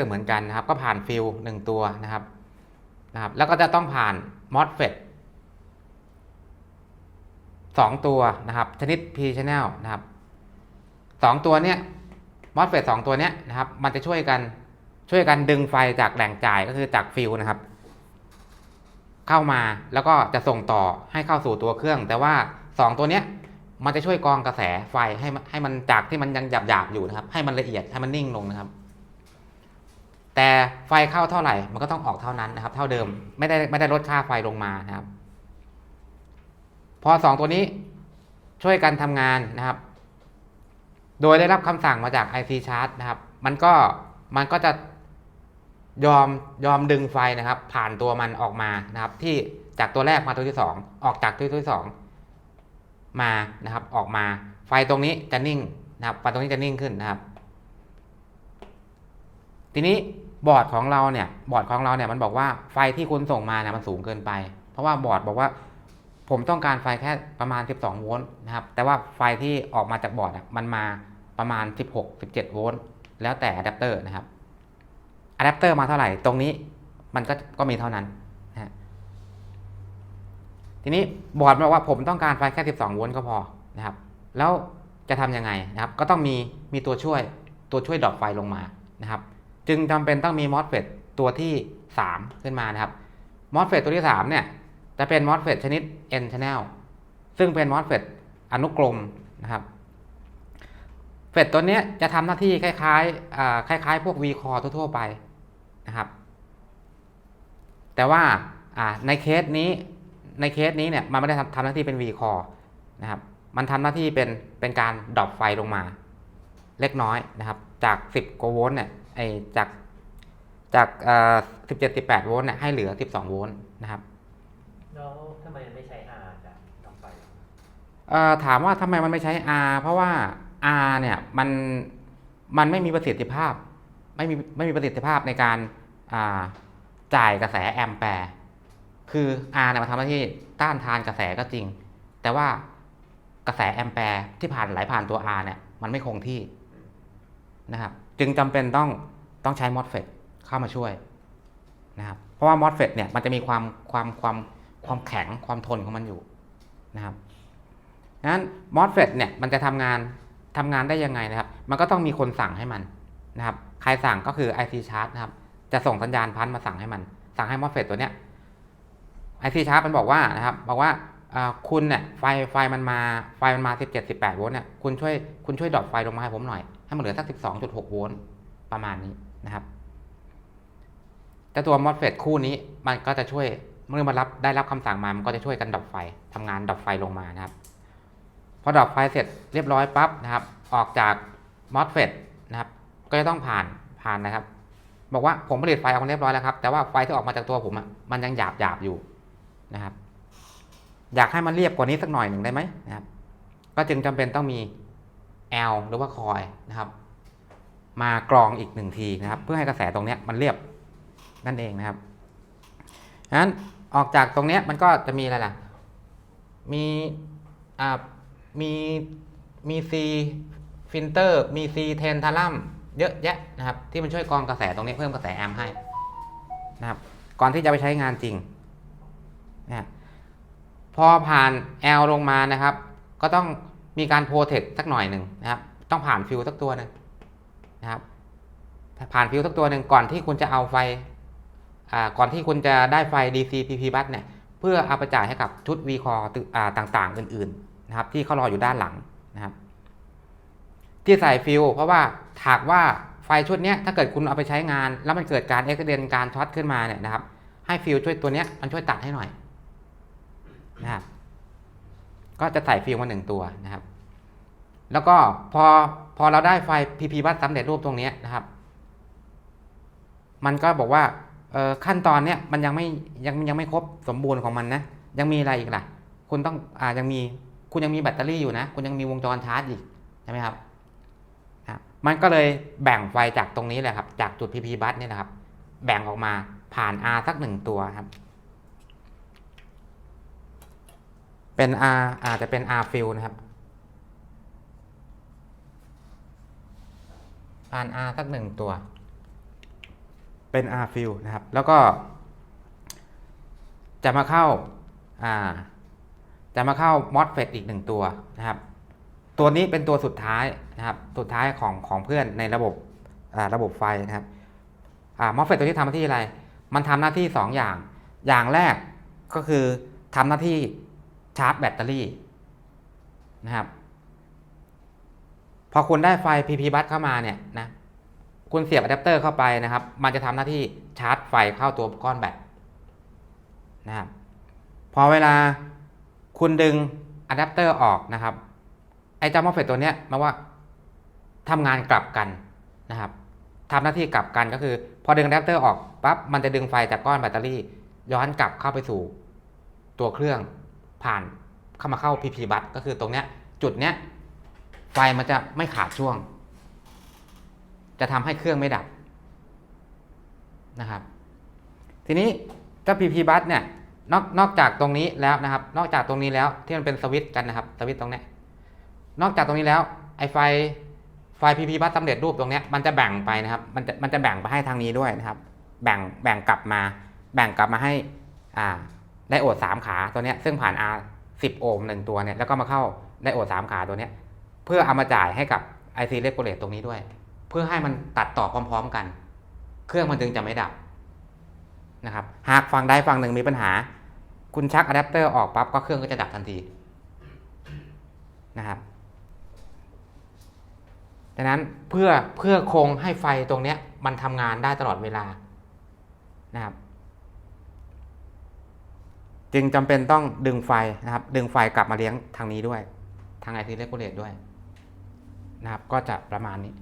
ร์เหมือนกันนะครับ ก็ผ่านฟิลหนึ่งตัวนะครับนะครับ แล้วก็จะต้องผ่าน MOSFET สองตัวนะครับ ชนิด P channel นะครับสองตัวเนี้ย MOSFET สองตัวเนี้ยนะครับ มันจะช่วยกันช่วยกันดึงไฟจากแหล่งจ่ายก็คือจากฟิลนะครับ เข้ามาแล้วก็จะส่งต่อให้เข้าสู่ตัวเครื่อง แต่ว่าสองตัวเนี้ยมันจะช่วยกรองกระแสไฟให้ให้มันจากที่มันยังหยาบหยาบๆอยู่นะครับ ให้มันละเอียดให้มันนิ่งลงนะครับ แต่ไฟเข้าเท่าไหร่มันก็ต้องออกเท่านั้นนะครับ เท่าเดิมไม่ได้ไม่ได้ลดค่าไฟลงมานะครับ พอสองตัวนี้ช่วยกันทำงานนะครับ โดยได้รับคำสั่งมาจาก IC Chart นะครับ มันก็มันก็จะยอมยอมดึงไฟนะครับ ผ่านตัวมันออกมานะครับ ที่จากตัวแรกมาตัวที่สองออกจากตัวที่สองมานะครับ ออกมาไฟตรงนี้จะนิ่งนะครับไฟตรงนี้จะนิ่งขึ้นนะครับ ทีนี้บอร์ดของเราเนี่ยบอร์ดของเราเนี่ยมันบอกว่าไฟที่คุณส่งมาเนี่ยมันสูงเกินไป เพราะว่าบอร์ดบอกว่า ผมต้องการไฟแค่ประมาณ 12 โวลต์นะครับแต่ว่าไฟที่ออกมาจากบอร์ดมันมาประมาณ 16 17 โวลต์แล้วแต่อะแดปเตอร์นะครับอะแดปเตอร์มาเท่าไหร่ตรงนี้มันก็ก็มีเท่านั้นนะทีนี้บอร์ดบอกว่าผมต้องการไฟแค่ 12 โวลต์ก็พอนะครับ แล้วจะทำยังไงนะครับ ก็ต้องมีมีตัวช่วยตัวช่วยดรอปไฟลงมานะครับ จึงจำเป็นต้องมี MOSFET ตัวที่ 3 ขึ้นมานะครับ MOSFET ตัวที่ 3 เนี่ย จะเป็น MOSFET ชนิด N channel ซึ่งเป็น MOSFET อนุกรมนะครับเฟตตัวนี้จะทำหน้าที่คล้ายๆคล้าย ๆ พวก V core ทั่วๆไปนะครับ แต่ว่าในเคสนี้ในเคสนี้เนี่ยมันไม่ได้ทำหน้าที่เป็น V core นะครับมันทำหน้าที่เป็นเป็นการดรอปไฟลงมา เล็กน้อยนะครับ จาก 10กว่าโวลต์เนี่ย อจากจากเอ่อ17 18โวลต์เนี่ยให้เหลือ12โวลต์นะครับแล้วทำไมไม่ใช้ R จากดอกไฟเอ่อถามว่าทำไมมันไม่ใช้ R เพราะว่า R เนี่ยมันมันไม่มีประสิทธิภาพ ไม่มีไม่มีประสิทธิภาพในการอ่าจ่ายกระแสแอมแปร์คือ R เนี่ยมันทำหน้าที่ต้านทานกระแสก็จริง แต่ว่ากระแสแอมแปร์ที่ผ่านไหลผ่านตัว R เนี่ย มันไม่คงที่นะครับ จึงจำเป็นต้องต้องใช้ MOSFET เข้ามาช่วยนะครับเพราะว่า MOSFET เนี่ยมันจะมีความความความความแข็งความทนของมันอยู่นะครับงั้น MOSFET เนี่ยมันจะทำงานทำงานได้ยังไงนะครับ มันก็ต้องมีคนสั่งให้มันนะครับ ใครสั่งก็คือ IC Chart นะครับ จะส่งสัญญาณพันมาสั่งให้มัน สั่งให้ MOSFET ตัวเนี้ย IC Chart มันบอกว่านะครับ บอกว่าอ่าคุณเนี่ยไฟไฟมันมาไฟมันมา 17 18โวลต์เนี่ยคุณช่วยคุณช่วยดรอปไฟลงมาให้ผมหน่อย ให้มันเหลือสัก 12.6 โวลต์ประมาณนี้นะครับ แต่ตัว MOSFET คู่นี้มันก็จะช่วยเมื่อมันรับได้รับคำสั่งมา มันก็จะช่วยกันดรอปไฟทำงานดรอปไฟลงมานะครับ พอดรอปไฟเสร็จเรียบร้อยปั๊บนะครับ ออกจาก MOSFET นะครับ ก็จะต้องผ่านผ่านนะครับ บอกว่าผมผลิตไฟออกมาเรียบร้อยแล้วครับ แต่ว่าไฟที่ออกมาจากตัวผมอะมันยังหยาบหยาบอยู่นะครับ อยากให้มันเรียบกว่านี้สักหน่อยหนึ่งได้ไหมนะครับ ก็จึงจำเป็นต้องมี L หรือว่าคอยนะครับ มากรองอีกหนึ่งทีนะครับ เพื่อให้กระแสตรงนี้มันเรียบนั่นเองนะครับงั้นออกจากตรงนี้มันก็จะมีอะไรล่ะ มีอ่ามีมีซีฟิลเตอร์มีซีเทนทารัมเยอะแยะนะครับ ที่มันช่วยกรองกระแสตรงนี้เพิ่มกระแสแอมป์ให้นะครับ ก่อนที่จะไปใช้งานจริงนะพอผ่าน L ลงมานะครับ ก็ต้อง มีการโปรเทคสักหน่อยหนึ่งนะครับ ต้องผ่านฟิวสักตัวหนึ่งนะครับผ่านฟิวสักตัวหนึ่งก่อนที่คุณจะเอาไฟอ่าก่อนที่คุณจะได้ไฟ DC PP bus เนี่ยเพื่อเอาไปจ่ายให้กับชุด V core ตึอ่าต่างๆ อื่นๆนะครับ ที่เขารออยู่ด้านหลังนะครับ ที่ใส่ฟิวเพราะว่าถากว่าไฟชุดนี้ถ้าเกิดคุณเอาไปใช้งาน แล้วมันเกิดการเอ็กซ์เดนการช็อตขึ้นมาเนี่ยนะครับ ให้ฟิวช่วยตัวนี้มันช่วยตัดให้หน่อยนะครับก็จะใส่ฟิวมาหนึ่งตัวนะครับ แล้วก็พอพอเราได้ไฟ PP บัสสำเร็จรูปตรงนี้นะครับ มันก็บอกว่าขั้นตอนเนี้ยมันยังไม่ยังยังไม่ครบสมบูรณ์ของมันนะยังมีอะไรอีกล่ะ คุณต้องอ่ายังมีคุณยังมีแบตเตอรี่อยู่นะ คุณยังมีวงจรชาร์จอีกใช่ไหมครับครับมันก็เลยแบ่งไฟจากตรงนี้แหละครับ จากจุด PP บัสนี่แหละครับ แบ่งออกมาผ่าน R สักหนึ่งตัวครับ เป็น R อาจจะเป็น R fill นะครับ ผ่าน R สักหนึ่งตัว เป็น R fill นะครับ แล้วก็ จะมาเข้าอ่าจะมาเข้า MOSFET อีกหนึ่งตัวนะครับ ตัวนี้เป็นตัวสุดท้ายนะครับ สุดท้ายของของเพื่อนในระบบอ่าระบบไฟนะครับอ่า MOSFET ตัวนี้ทำหน้าที่อะไร มันทำหน้าที่ 2 อย่าง อย่างแรกก็คือทำหน้าที่ชาร์จแบตเตอรี่นะครับ พอคุณได้ไฟ PP bus เข้ามาเนี่ยนะคุณเสียบอะแดปเตอร์เข้าไปนะครับ มันจะทำหน้าที่ชาร์จไฟเข้าตัวก้อนแบตนะครับพอเวลาคุณดึงอะแดปเตอร์ออกนะครับ ไอ้เจ้ามอฟเฟตตัวเนี้ยมาว่าทำงานกลับกันนะครับทำหน้าที่กลับกันก็คือ พอดึงอะแดปเตอร์ออกปั๊บมันจะดึงไฟจากก้อนแบตเตอรี่ ย้อนกลับเข้าไปสู่ตัวเครื่องผ่านเข้ามาเข้า PP บัตก็คือตรงเนี้ยจุดเนี้ย ไฟมันจะไม่ขาดช่วง จะทำให้เครื่องไม่ดับนะครับ ทีนี้เจ้า PP bus เนี่ยนอกนอกจากตรงนี้แล้วนะครับ นอกจากตรงนี้แล้วที่มันเป็นสวิตช์กันนะครับสวิตช์ตรงนี้นอกจากตรงนี้แล้วไอไฟไฟ PP bus สำเร็จรูปตรงนี้มันจะแบ่งไปนะครับ มันจะมันจะแบ่งไปให้ทางนี้ด้วยนะครับ แบ่งแบ่งกลับมา แบ่งกลับมาให้อ่าไดโอดสามขาตัวนี้ซึ่งผ่าน R 10 โอห์มหนึ่งตัวเนี่ยแล้วก็มาเข้าไดโอดสามขาตัวนี้ พื่อเอามาจ่ายให้กับ IC Regulate ตรงนี้ด้วย เพื่อให้มันตัดต่อพร้อม ๆกัน เครื่องมันจึงจะไม่ดับนะครับหากฝั่งใดฝั่งหนึ่งมีปัญหา คุณชักอะแดปเตอร์ออกปั๊บก็เครื่องก็จะดับทันทีนะครับดังนั้นเพื่อเพื่อคงให้ไฟตรงเนี้ยมันทำงานได้ตลอดเวลานะครับจึงจำเป็นต้องดึงไฟนะครับ ดึงไฟกลับมาเลี้ยงทางนี้ด้วย ทาง IC Regulate ด้วย นะครับก็จะประมาณนี้